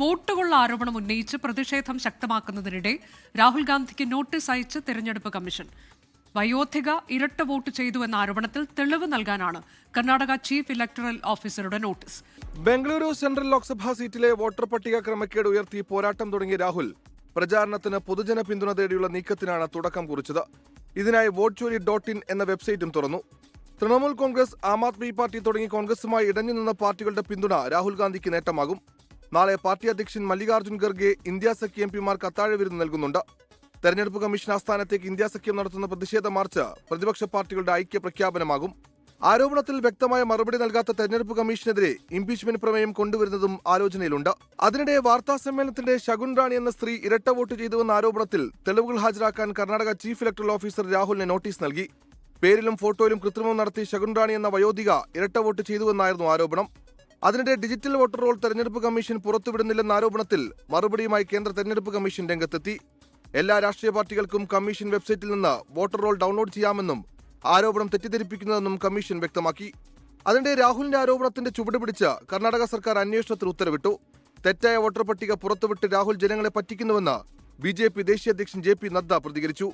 വോട്ടുകൊള്ള ആരോപണം ഉന്നയിച്ച് പ്രതിഷേധം ശക്തമാക്കുന്നതിനിടെ രാഹുൽ ഗാന്ധിക്ക് നോട്ടീസ് അയച്ച് തെരഞ്ഞെടുപ്പ് കമ്മീഷൻ. വയോധിക ഇരട്ട വോട്ട് ചെയ്തു എന്ന ആരോപണത്തിൽ തെളിവ് നൽകാനാണ് കർണാടക ചീഫ് ഇലക്ടറൽ ഓഫീസറുടെ നോട്ടീസ്. ബംഗളൂരു സെൻട്രൽ ലോക്സഭാ സീറ്റിലെ വോട്ടർ പട്ടിക ക്രമക്കേട് ഉയർത്തി പോരാട്ടം തുടങ്ങിയ രാഹുൽ പ്രചാരണത്തിന് പൊതുജന പിന്തുണ തേടിയുള്ള നീക്കത്തിനാണ് തുടക്കം കുറിച്ചത്. ഇതിനായി വോട്ട് ചോരി ഡോട്ട് ഇൻ എന്ന വെബ്സൈറ്റും തുറന്നു. തൃണമൂൽ കോൺഗ്രസ് ആം ആദ്മി പാർട്ടി തുടങ്ങി കോൺഗ്രസുമായി ഇടഞ്ഞു നിന്ന പാർട്ടികളുടെ പിന്തുണ രാഹുൽ ഗാന്ധിക്ക് നേട്ടമാകും. നാളെ പാർട്ടി അധ്യക്ഷൻ മല്ലികാർജുൻ ഖർഗെ ഇന്ത്യ സഖ്യ എം പിമാർക്ക് അത്താഴ വിരുന്ന് നൽകുന്നുണ്ട്. തെരഞ്ഞെടുപ്പ് കമ്മീഷൻ ആസ്ഥാനത്തേക്ക് ഇന്ത്യ സഖ്യം നടത്തുന്ന പ്രതിഷേധ മാർച്ച് പ്രതിപക്ഷ പാർട്ടികളുടെ ഐക്യ പ്രഖ്യാപനമാകും. ആരോപണത്തിൽ വ്യക്തമായ മറുപടി നൽകാത്ത തെരഞ്ഞെടുപ്പ് കമ്മീഷനെതിരെ ഇംപീച്ച്മെന്റ് പ്രമേയം കൊണ്ടുവരുന്നതും ആലോചനയിലുണ്ട്. അതിനിടെ വാർത്താ സമ്മേളനത്തിന്റെ ശകുൻ റാണി എന്ന സ്ത്രീ ഇരട്ട വോട്ട് ചെയ്തുവെന്ന ആരോപണത്തിൽ തെളിവുകൾ ഹാജരാക്കാൻ കർണാടക ചീഫ് ഇലക്ടറൽ ഓഫീസർ രാഹുലിന് നോട്ടീസ് നൽകി. പേരിലും ഫോട്ടോയിലും കൃത്രിമം നടത്തി ശകുൻ റാണി എന്ന വയോധിക ഇരട്ട വോട്ട് ചെയ്തുവെന്നായിരുന്നു ആരോപണം. അതിനിടെ ഡിജിറ്റൽ വോട്ടർ റോൾ തെരഞ്ഞെടുപ്പ് കമ്മീഷൻ പുറത്തുവിടുന്നില്ലെന്ന ആരോപണത്തിൽ മറുപടിയുമായി കേന്ദ്ര തെരഞ്ഞെടുപ്പ് കമ്മീഷൻ രംഗത്തെത്തി. എല്ലാ രാഷ്ട്രീയ പാർട്ടികൾക്കും കമ്മീഷൻ വെബ്സൈറ്റിൽ നിന്ന് വോട്ടർ റോൾ ഡൗൺലോഡ് ചെയ്യാമെന്നും ആരോപണം തെറ്റിദ്ധരിപ്പിക്കുന്നതെന്നും കമ്മീഷൻ വ്യക്തമാക്കി. അതിനിടെ രാഹുലിന്റെ ആരോപണത്തിന്റെ ചുവട് പിടിച്ച് കർണാടക സർക്കാർ അന്വേഷണത്തിന് ഉത്തരവിട്ടു. തെറ്റായ വോട്ടർ പട്ടിക പുറത്തുവിട്ട് രാഹുൽ ജനങ്ങളെ പറ്റിക്കുന്നുവെന്ന് ബി ജെ പി ദേശീയ അധ്യക്ഷൻ ജെ പി നദ്ദ പ്രതികരിച്ചു.